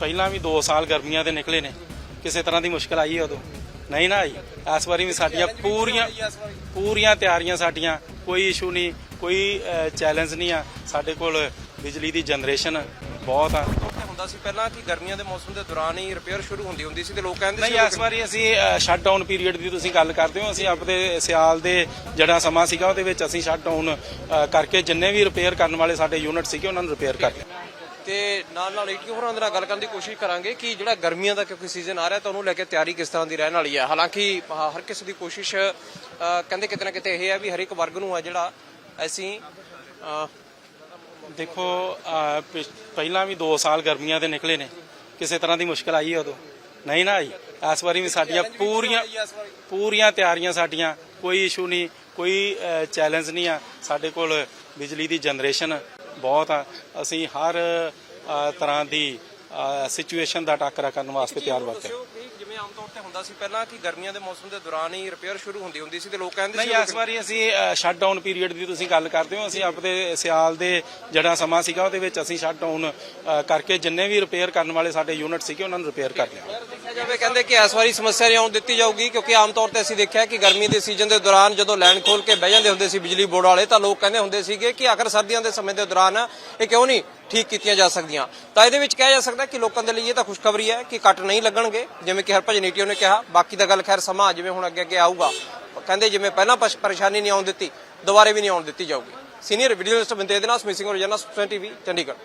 ਪਹਿਲਾਂ ਵੀ 2 ਸਾਲ ਗਰਮੀਆਂ ਦੇ ਨਿਕਲੇ ਨੇ ਕਿਸੇ ਤਰ੍ਹਾਂ ਦੀ ਮੁਸ਼ਕਲ ਆਈ ਹੈ ਉਦੋਂ? ਨਹੀਂ ਨਾ ਆਈ। ਇਸ ਵਾਰੀ ਵੀ ਸਾਡੀਆਂ ਪੂਰੀਆਂ ਪੂਰੀਆਂ ਤਿਆਰੀਆਂ ਸਾਡੀਆਂ ਕੋਈ ਇਸ਼ੂ ਨਹੀਂ ਕੋਈ ਚੈਲੰਜ ਨਹੀਂ ਆ। ਸਾਡੇ ਕੋਲ ਬਿਜਲੀ ਦੀ ਜਨਰੇਸ਼ਨ ਬਹੁਤ ਆ। ਹੁੰਦਾ ਸੀ ਪਹਿਲਾਂ ਕਿ ਗਰਮੀਆਂ ਦੇ ਮੌਸਮ ਦੇ ਦੌਰਾਨ ਹੀ ਰਿਪੇਅਰ ਸ਼ੁਰੂ ਹੁੰਦੀ ਹੁੰਦੀ ਸੀ ਤੇ ਲੋਕ ਕਹਿੰਦੇ ਨਹੀਂ ਸੀ ਇਸ ਵਾਰੀ ਅਸੀਂ ਸ਼ਟ ਡਾਊਨ ਪੀਰੀਅਡ ਦੀ ਤੁਸੀਂ ਗੱਲ ਕਰਦੇ ਹੋ। ਅਸੀਂ ਆਪਣੇ ਸਿਆਲ ਦੇ ਜਿਹੜਾ ਸਮਾਂ ਸੀਗਾ ਉਹਦੇ ਵਿੱਚ ਅਸੀਂ ਸ਼ਟ ਡਾਊਨ ਕਰਕੇ ਜਿੰਨੇ ਵੀ ਰਿਪੇਅਰ ਕਰਨ ਵਾਲੇ ਸਾਡੇ ਯੂਨਿਟ ਸੀਗੇ ਉਹਨਾਂ ਨੂੰ ਰਿਪੇਅਰ ਕਰ ਲਿਆ। ਤੇ ਨਾਲ ਨਾਲ ਏਟੀ ਹੋਰਾਂ ਦੇ ਨਾਲ ਗੱਲ ਕਰਨ ਦੀ ਕੋਸ਼ਿਸ਼ ਕਰਾਂਗੇ ਕਿ ਜਿਹੜਾ ਗਰਮੀਆਂ ਦਾ ਕਿਉਂਕਿ ਸੀਜ਼ਨ ਆ ਰਿਹਾ ਤਾਂ ਉਹਨੂੰ ਲੈ ਕੇ ਤਿਆਰੀ ਕਿਸ ਤਰ੍ਹਾਂ ਦੀ ਰਹਿਣ ਵਾਲੀ ਹੈ ਹਾਲਾਂਕਿ ਹਰ ਕਿਸੇ ਦੀ ਕੋਸ਼ਿਸ਼ ਕਹਿੰਦੇ ਕਿਤੇ ਨਾ ਕਿਤੇ ਇਹ ਹੈ ਵੀ ਹਰ ਇੱਕ ਵਰਗ ਨੂੰ ਆ ਜਿਹੜਾ ਅਸੀਂ ਦੇਖੋ ਪਹਿਲਾਂ ਵੀ 2 ਸਾਲ ਗਰਮੀਆਂ ਦੇ ਨਿਕਲੇ ਨੇ। ਕਿਸੇ ਤਰ੍ਹਾਂ ਦੀ ਮੁਸ਼ਕਲ ਆਈ ਹੈ ਉਦੋਂ। ਨਹੀਂ ਨਾ ਆਈ। ਇਸ ਵਾਰੀ ਵੀ ਸਾਡੀਆਂ ਪੂਰੀਆਂ ਪੂਰੀਆਂ ਤਿਆਰੀਆਂ ਸਾਡੀਆਂ। ਕੋਈ ਇਸ਼ੂ ਨਹੀਂ ਕੋਈ ਚੈਲੰਜ ਨਹੀਂ ਆ। ਸਾਡੇ ਕੋਲ ਬਿਜਲੀ ਦੀ ਜਨਰੇਸ਼ਨ ਬਹੁਤ ਆ। ਅਸੀਂ ਹਰ ਤਰ੍ਹਾਂ ਦੀ ਸਿਚੁਏਸ਼ਨ ਦਾ ਟਾਕਰਾ ਕਰਨ ਵਾਸਤੇ ਤਿਆਰ ਕਿ ਜਿਵੇਂ ਆਮ ਤੌਰ ਤੇ ਹੁੰਦਾ ਸੀ ਪਹਿਲਾਂ ਕਿ ਗਰਮੀਆਂ ਦੇ ਮੌਸਮ ਦੇ ਦੌਰਾਨ ਹੀ ਰਿਪੇਅਰ ਸ਼ੁਰੂ ਹੁੰਦੀ ਹੁੰਦੀ ਸੀ ਤੇ ਲੋਕ ਕਹਿੰਦੇ ਨਹੀਂ ਇਸ ਵਾਰੀ ਅਸੀਂ ਸ਼ਟ ਡਾਊਨ ਪੀਰੀਅਡ ਦੀ ਤੁਸੀਂ ਗੱਲ ਕਰਦੇ ਹੋ ਅਸੀਂ ਆਪਣੇ ਸਿਆਲ ਦੇ ਜਿਹੜਾ ਸਮਾਂ ਸੀਗਾ ਉਹਦੇ ਵਿੱਚ ਅਸੀਂ ਸ਼ਟ ਡਾਊਨ ਕਰਕੇ ਜਿੰਨੇ ਵੀ ਰਿਪੇਅਰ ਕਰਨ ਵਾਲੇ ਸਾਡੇ ਯੂਨਿਟ ਸੀਗੇ ਉਹਨਾਂ ਨੂੰ ਰਿਪੇਅਰ ਕਰ ਲਿਆ। ਜਾਵੇ ਕਹਿੰਦੇ ਕਿ ਇਸ ਵਾਰੀ ਸਮੱਸਿਆ ਆਉਣ ਦਿੱਤੀ ਜਾਊਗੀ ਕਿਉਂਕਿ ਆਮ ਤੌਰ ਤੇ ਅਸੀਂ ਦੇਖਿਆ ਕਿ ਗਰਮੀ ਦੇ ਸੀਜ਼ਨ ਦੇ ਦੌਰਾਨ ਜਦੋਂ ਲਾਈਨ ਖੋਲ ਕੇ ਬਹਿ ਜਾਂਦੇ ਹੁੰਦੇ ਸੀ ਬਿਜਲੀ ਬੋਰਡ ਵਾਲੇ ਤਾਂ ਲੋਕ ਕਹਿੰਦੇ ਹੁੰਦੇ ਸੀਗੇ ਕਿ ਆਖਰ ਸਰਦੀਆਂ ਦੇ ਸਮੇਂ ਦੇ ਦੌਰਾਨ ਇਹ ਕਿਉਂ ਨਹੀਂ ਠੀਕ ਕੀਤੀਆਂ ਜਾ ਸਕਦੀਆਂ। ਤਾਂ ਇਹਦੇ ਵਿੱਚ ਕਿਹਾ ਜਾ ਸਕਦਾ ਕਿ ਲੋਕਾਂ ਦੇ ਲਈ ਇਹ ਤਾਂ ਖੁਸ਼ਖਬਰੀ ਹੈ ਕਿ ਕੱਟ ਨਹੀਂ ਲੱਗਣਗੇ। ਜਿਵੇਂ ਕਿ ਹਰਭਜਨ ਨੀਟੀਓ ਨੇ ਕਿਹਾ, ਬਾਕੀ ਦਾ ਗੱਲ ਖੈਰ ਸਮਾਂ ਜਿਵੇਂ ਹੁਣ ਅੱਗੇ ਅੱਗੇ ਆਊਗਾ। ਕਹਿੰਦੇ ਜਿਵੇਂ ਪਹਿਲਾਂ ਪਰੇਸ਼ਾਨੀ ਨਹੀਂ ਆਉਣ ਦਿੱਤੀ, ਦੁਬਾਰੇ ਵੀ ਨਹੀਂ ਆਉਣ ਦਿੱਤੀ ਜਾਊਗੀ। ਸੀਨੀਅਰ ਵੀਡੀਓ ਜਰਨਲਿਸਟ ਬੰਦੇ ਦੇ ਨਾਲ ਸਮਿਸਿੰਗ ਰੋਜ਼ਾਨਾ ਸੁਪਨ ਟੀਵੀ ਚੰਡੀਗੜ੍ਹ।